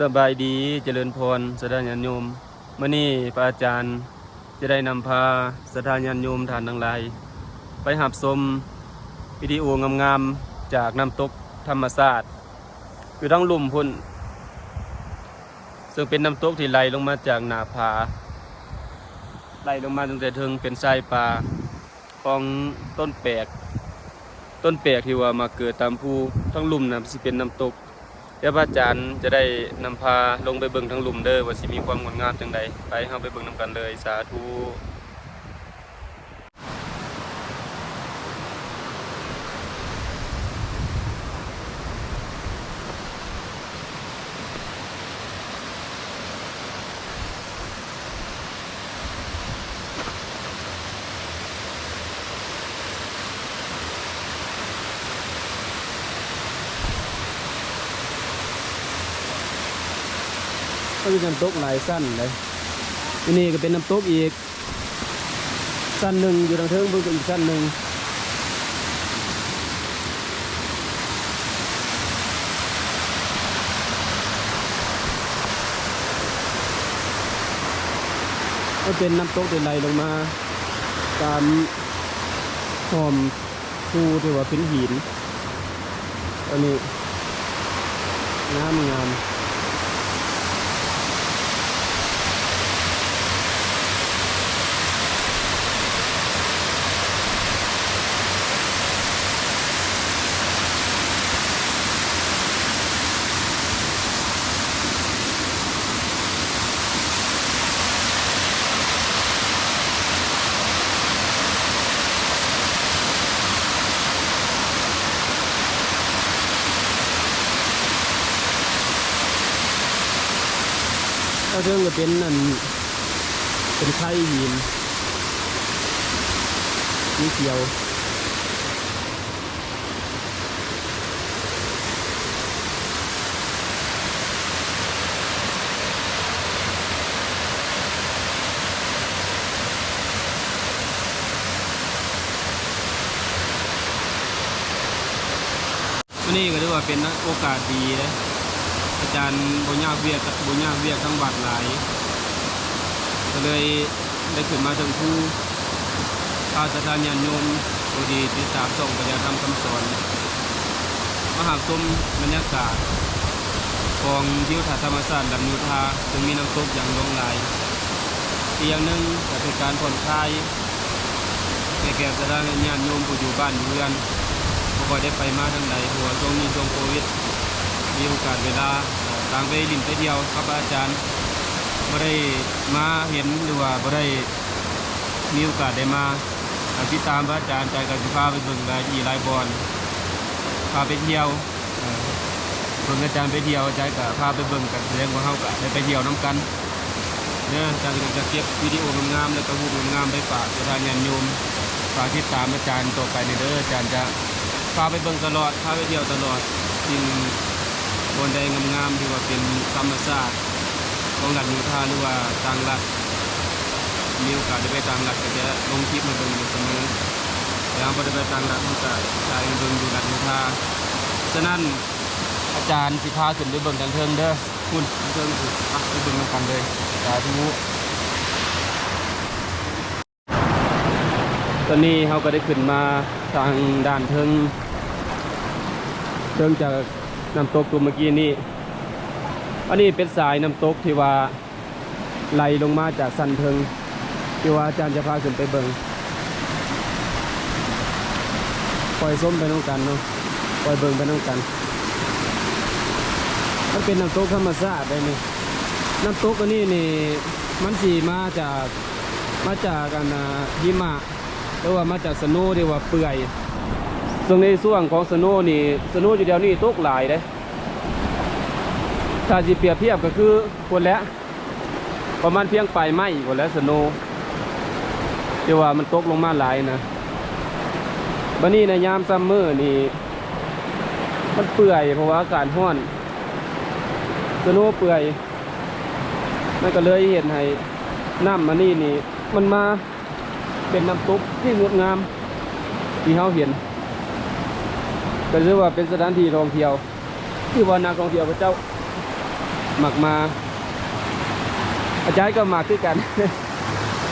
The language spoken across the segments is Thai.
สบายดีเจริญพรสถานญาณโยมมื่อนี้พระอาจารย์จะได้นำพาสถานญาณโยมทานทั้งหลาย ไปหับชมวิดีโองามๆจากน้ำตกธรรมศาสตร์อยู่ทั้งลุ่มพุ่น ซึ่งเป็นน้ำตกที่ไหลลงมาจากหนาผาไหลลงมาตั้งแต่เทิงเป็นทรายป่าของต้นแปลกต้นแปลกที่ว่ามาเกิดตามภูทั้งลุ่มนะสิเป็นน้ำตก เดี๋ยวพระอาจารย์จะได้นำพาลงไปเบิ่งทั้งหลุมเด้อว่าสิมีความงดงามจังใดไปเฮาไปเบิ่งนํกันเลยสาธุ ก็มีน้ำตกหลายสั้นเลยอันนี้ก็เป็นน้ำตกอีก สั้นหนึ่งอยู่ทางเทิงบิ่งก็อีกสั้นหนึ่งก็เป็นน้ำตกที่ไหลลงมา ตามหอมภูที่ว่าเป็นหินอันนี้งามงาม เรื่องก็เป็นนั่นเป็นไข่หินสีเขียวนนี้ก็ถือว่าเป็นโอกาสดีนะ จารย์บุญยาเวียกกับบุญยาเวียกทั้งวัดหลาย ก็เลยได้ขึ้นมาถึงผู้พาสถานญาณโยมผู้ดีที่ตามส่งปฏิบัติธรรมคำสอนมหาชมบรรยากาศของทิวทัศน์ธรรมศาสตร์ลำยูทาซึ่งมีน้ำตกอย่างหลงไหลายอีกอย่างหนึ่งก็เป็นการผ่อนคลายในแก่สถานญาณโยมผู้อยู่บ้านอยู่เรือนบ่ค่อยได้ไปมาทางใดเพราะว่าช่วงนี้ช่วงโควิด มีโอกาสเวลาต่างไปลินไปเดียวกับอาจารย์บ่ได้มาเห็นหรือว่าบ่ได้มีโอกาสได้มาติดตามพระอาจารย์ใจกับสิพาไปเบิ่งหลายที่หลายบอนพาไปเที่ยวเบิ่งอาจารย์ไปเที่ยวใจกับพาไปเบิ่งกันแสดงว่าเฮาก็ได้ไปเที่ยวนํกันเนี่ยอาจารย์ก็จะเก็บวิดีโองามๆแล้วก็รูปงามๆไปฝากประธานญาณโยมฝากติดตามอาจารย์ต่อไปในเด้ออาจารย์จะพาไปเบิ่งตลอดพาไปเที่ยวตลอดสิ่ง บนใดงามๆที่ว่าเป็นธรรมชาติของหลัดมูท่าหรือว่าต่างหลัดมีโอกาสได้ไปต่างหลัดก็จะลงคลิปมาเบิ่งอยู่เสมอแล้วพอได้ไปต่างหลัดมันก็ได้เบิ่งอยู่หลัดมูท่าฉะนั้นอาจารย์สิพาขึ้นไปเบิ่งทางเทิงเด้อคุณทางเทิงคืออะไปเบิ่งนำกันเลยสาธุตอนนี้เขาก็ได้ขึ้นมาทางด่านเทิงเทิงจาก น้ำตกตัวเมื่อกี้นี่อันนี้เป็นสายน้ำตกที่ว่าไหลลงมาจากสันเทิง ที่ว่าอาจารย์จะพาขึ้นไปเบิงปล่อยส้มไปน้องกันเนาะปล่อยเบิงไปน้องกัน มันเป็นน้ำตกธรรมชาติได้นี่น้ำตกอันนี้นี่มันสีมาจากมาจากกันนะหิมะหรือว่ามาจากสโนว์ที่ว่าเปื่อย ส่วนในส่วนของสโนนี่สโนอยู่เดียวนี่ตกหลายเด้ถ้าสิเปรียบเทียบก็คือคนแล้วประมาณเพียงปลายไม้คนแล้วสโนว์ที่ว่ามันตกลงมาหลายนะบันนี้ในยามซัมเมอร์นี่มันเปื่อยเพราะว่าอากาศร้อนสโนเปื่อยมันก็เลยเห็นให้น้ำมันนี่นี่ มันมาเป็นน้ำตกที่งดงามที่เขาเห็น ก็ถือว่าเป็นสถานที่ท่องเที่ยว ที่ว่านักท่องเที่ยวพระเจ้าหมักมา อาจารย์ก็หมักคือกัน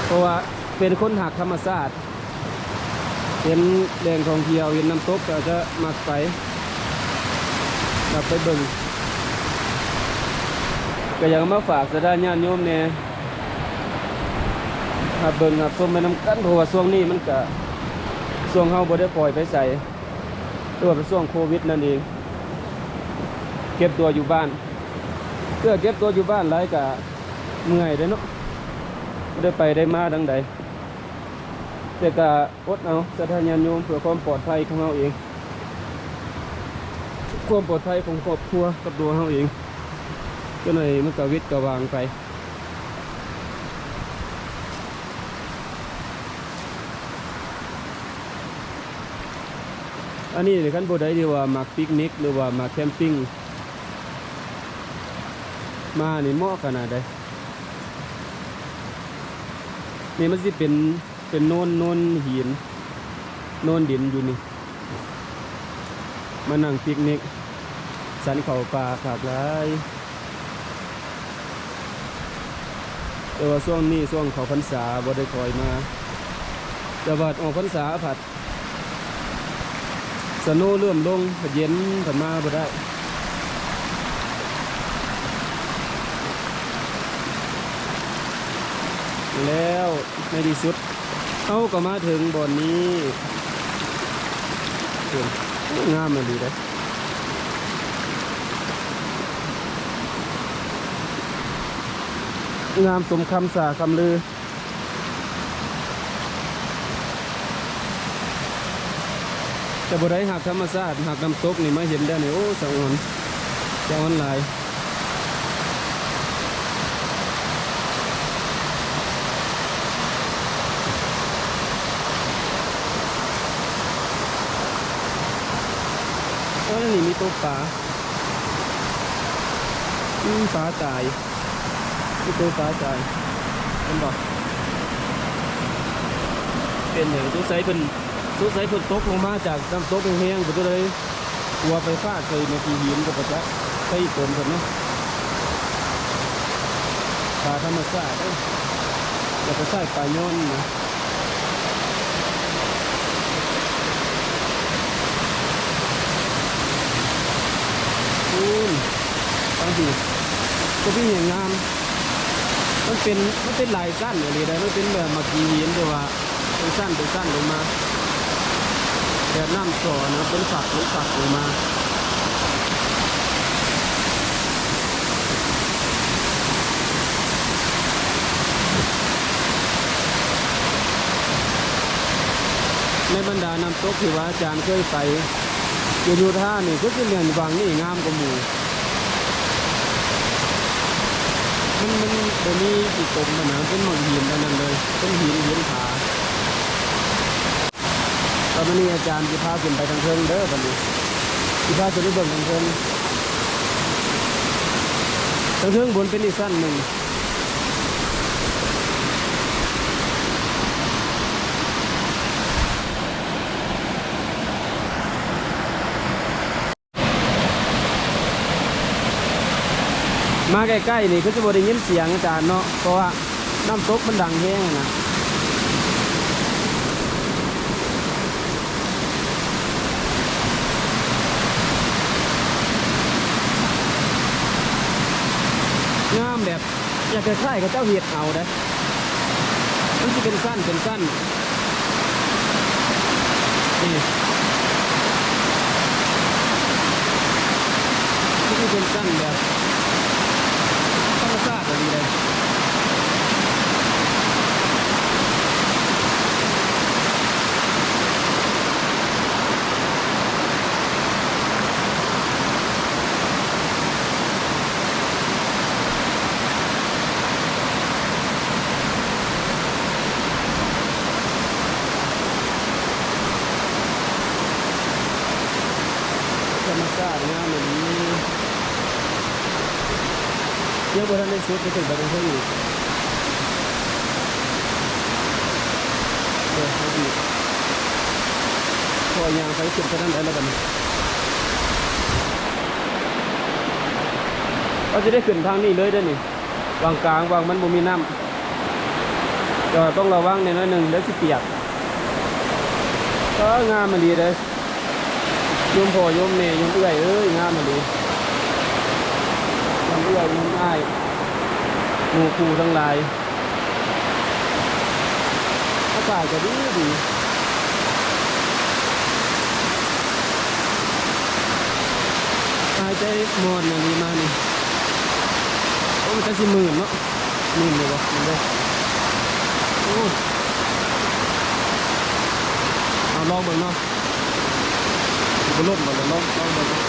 เพราะว่าเป็นคนหักธรรมชาสติเห็นแหล่งท่องเที่ยวเห็นน้ำตกก็จะมักไปกลับไปเบิ่งก็อยากมาฝากสะดานญาติโยมเนี่ยหับเบิ่งหับชมไปน้ำกันเพราะว่าช่วงนี้มันก็ช่วงเฮาบ่ได้ปล่อยไปใส่ ตัวเป็นช่วงโควิดนั่นเอง เก็บตัวอยู่บ้านเพื่อเก็บตัวอยู่บ้านไรกะเมื่อยเด้เนาะบ่ได้ไปได้มาดังใดแต่กะอดเอาสถานญาณโยมเพื่อความปลอดภัยของเราเอง ความปลอดภัยของครอบครัวกับตัวเราเองก็เลยมันกวิดกวางไป อันนี้ขั้นบดได้ที่ว่ามาปิกนิกหรือว่ามาแคมปิ้งมานี่เหมาะขนาดใดนี่มันสิเป็นเป็นโนนโนนหินโนนดินอยู่นี่ มานั่งปิกนิก สันเขาป่าขากหลายแต่ว่าช่วงนี้ช่วงเขาพรรษาบ่ได้คอยมาแต่ว่าออกพรรษาผัด สโนว์เริ่มลงเย็นผัดมาบ่ได้แล้วในที่สุดเขาก็มาถึงบ่อนนี้งามมันดีเลยงามสมคำสาคำลือ แต่บ่ได้หักธรรมชาติหักน้ำตกนี่มาเห็นได้นี่โอ้สะออนสะออนหลายโอ้นี่มีตัวปลาอืมปลาตายมีตัวปลาตายเป็นบอกเป็นอย่างตัวใสเป็น สงสัยฝนตกลงมาจากน้ำตกแห้งๆก็เลยกลัวไปฟาดใส่ในทีหินกับประจักใส่ฝนกันเนาะปลาธรรมชาติเอ้ยแล้วก็ใส่ปลาย้อนนะคุณบางทีก็พี่เห็นงามมันเป็นมันเป็นลายสั้นอะไรได้มันเป็นแบบมากีหินแต่ว่าเป็นสั้นเป็นสั้นลงมา แบบน้ำสอนะเป็นฝักเป็นฝักออกมาในบรรดาน้ำตกที่ว่าอาจารย์เคยไปอยู่ดูท่านี่ก็คือเรียนวังนี่งามกว่าหมู่มันมันเดี๋ยวนี้ติดตมมันนะเป็นหมอนหินนนั้นเลยเป็นหินหินผา ตอนนี้อาจารย์จะพาขึ้นไปทางเทิงเด้อวันนี้จะพาขึ้นไปเบิ่งทางเทิงทางเทิงบนเป็นอีกสั้นหนึ่งมาใกล้ๆนี่ก็จะบ่ได้ยินเสียงอาจารย์เนาะเพราะว่าน้ำตกมันดังแห้งนะ งามแบบ อยากจะคล้ายกับเจ้าเห็ดเอาได้มันจะเป็นสั้นเป็นสั้นนี่มันจะเป็นสั้นแบบธรรมชาติแบบนี้เลยธรรมชาติงามแบบนี้ ยังบนทันได้สุดไปถึงไปตรงเท่าอยู่เออเอาดีพอยางไปขึ้นไปนั่นได้แล้วกันก็จะได้ขึ้นทางนี้เลยเด้นี่วางกลางวางมันบ่มีน้ำก็ต้องระวังในน้อยหนึ่งเดี๋ยวสิเปียกก็งามมันดีเลยโยมพ่อโยมแม่โยมเอื้อยเอ้ยงามมันดี เอื้อยโยมอ้ายหมู่ครูทั้งหลายอากาศก็ดีดีหายใจหมดมันดีมากนี่โอ้มันจะสิหมื่นเนาะหมื่นเลยวะมันได้โอ้เอาลองเบิ่งเนาะมันลดหมดเลยลองลองเบิ่งเนาะ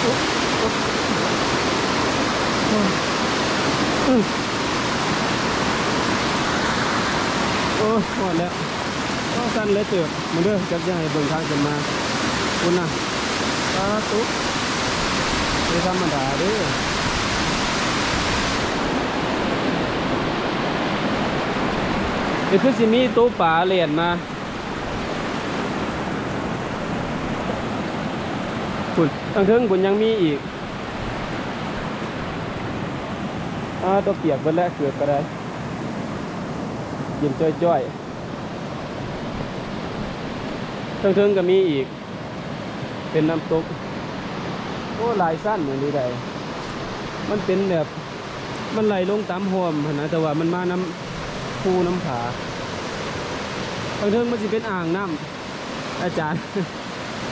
โอ้โอ้ โอ้หมดแล้วก็สั้นเลยเติบมันเด้อจับยังไงเบิ่งทางขึ้นมาคุณนะตาตุ๊กไม่ธรรมดาเด้อเดี๋ยวคือสิมีตู้ป่าเหรียญมาคุณตั้งเทิงคุณยังมีอีก อ่าตัวเปียกไปแล้วเกือบก็ได้ย็นจ้อยๆตั้งเทิงก็มีอีก เป็นน้ำตกโอ้ลายสั้นเหมือนดีใดมันเป็นแบบมันไหลลงตามห่วมันนะแต่ว่ามันมาน้ำภูน้ำผาทางเทิงมันจะเป็นอ่างน้ำอาจารย์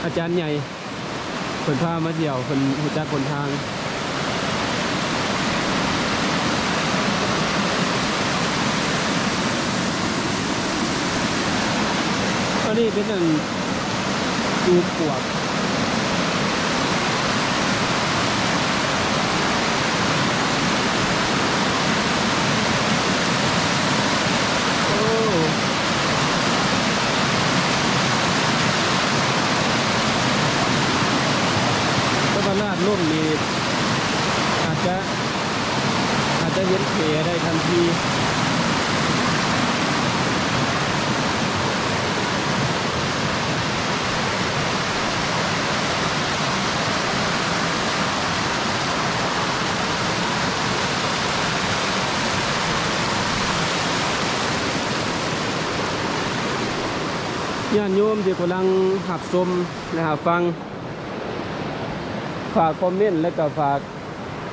อาจารย์ใหญ่คนพามาเที่ยวคนหูจักคนทาง นี้เป็นอันดูปวก โอ้ถ้ามาลาดล่มนี่อาจจะ อาจจะเห็นเพได้ทันที ญาติโยมที่กำลังหับชมนะครับฟัง ฝากคอมเมนต์และก็ฝาก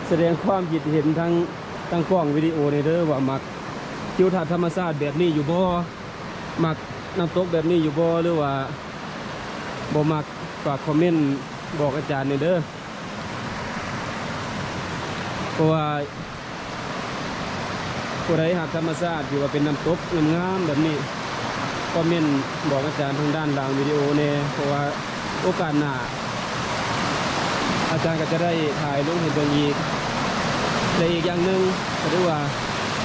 แสดงความคิดเห็นทางทางกล้องวิดีโอในเด้อว่ามักทิวทัศน์ธรรมชาติแบบนี้อยู่บ่มักน้ำตกแบบนี้อยู่บ่หรือว่าบ่มักฝากคอมเมนต์บอกอาจารย์ในเด้อเพราะว่าผู้ใดหักธรรมชาติอยู่ว่าเป็นน้ำตกงามๆแบบนี้ อมเมนต์บอกอาจารย์ทางด้านล่างวิดีโอเนี่ยเพราะว่าโอกาสหน้าอาจารย์ก็จะได้ถ่ายลงเห็นเบิ่งอีกและอีกอย่างหนึ่งก็เรียกว่า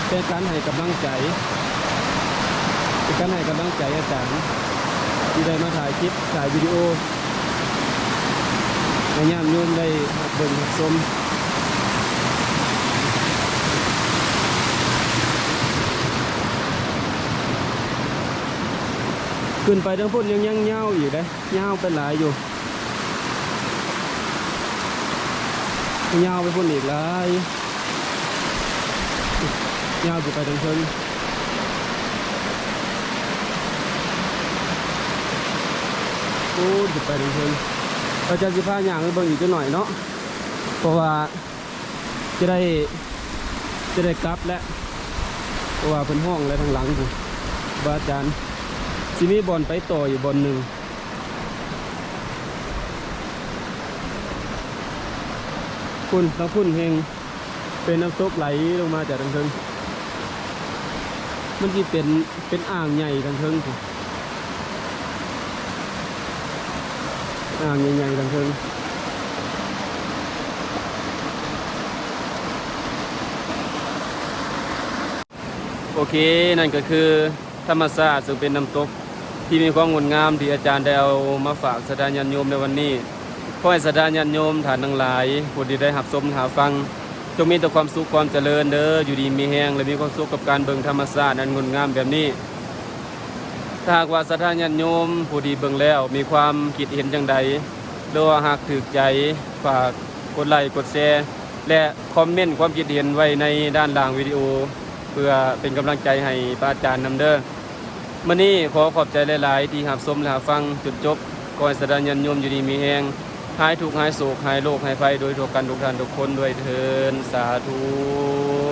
เป็นการให้กำลังใจเป็นการให้กำลังใจอาจารย์ที่ได้มาถ่ายคลิปถ่ายวิดีโอในยามโยมได้เบิ่งรับชม ขึ้นไปทั้งพุ่นยังยังเงาวอยู่เลยเงาวเป็นหลายอยู่เงาวไปพุ่นอีกหลายเงาอยู่ไปทั้งเพิ่นโอ้อยู่ไปทั้งเพิ่นเราจะสิพาอย่างไปเบิ่งอีกจักหน่อยเนาะเพราะว่าจะได้จะได้กลับแล้วเพราะว่าเป็นห้องแล้วทางหลังผมบาอาจารย์ ที่มีบอลไปต่ออยู่บอลหนึ่งคุณทั้งพุ่นเฮงเป็นน้ำตกไหลลงมาจากทางเทิงมันที่เป็นเป็นอ่างใหญ่ทางเทิงอ่างใหญ่ๆทางเทิงโอเค นั่นก็คือธรรมศาสตร์ซึ่งเป็นน้ำตก ที่มีความงดงามที่อาจารย์ได้เอามาฝากสถานยันโยมในวันนี้ขอให้สถานยันโยมฐานทั้งหลายผู้ที่ได้หับสมหาฟัง จงมีแต่ความสุขความเจริญเด้ออยู่ดีมีแหงและมีความสุขกับการเบิ่งธรรมศาสตร์อันงดงามแบบนี้ถ้าหากว่าสถานยันโยมผู้ดีเบิ่งแล้ว มีความคิดเห็นจังใดหรือว่าหากถูกใจฝากกดไลค์กดแชร์และคอมเมนต์ความคิดเห็นไว้ในด้านล่างวิดีโอ เพื่อเป็นกำลังใจให้พระอาจารย์นำเด้อ มื่อนี้ขอขอบใจหลาย ๆ ที่หับสมและรับฟังจุดจบก่อนสดานยันโยมอยู่ดีมีแหงหายทุกข์หายโศกหายโรคหายไฟโดยทั่วกันทุกท่านทุกคนด้วยเทินสาธุ